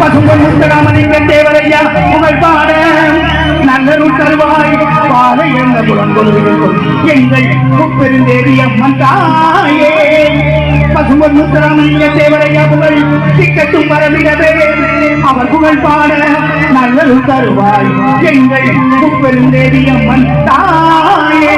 பசும்பொன் முத்தராமலிங்க தேவரையா புகழ் பாட. நல்லருள் தருவாய் பாட என்ற புலங்கொழுவிருக்கும் எங்கள் முப்பெருந்தேவி அம்மன் தாயே. பசும்பொன் முத்தராமலிங்க தேவரையா புகழ் திக்கட்டும் வரவிடவே அவர் புகழ் பாட நல்லருள் தருவாய் எங்கள் முப்பெருந்தேவி அம்மன் தாயே.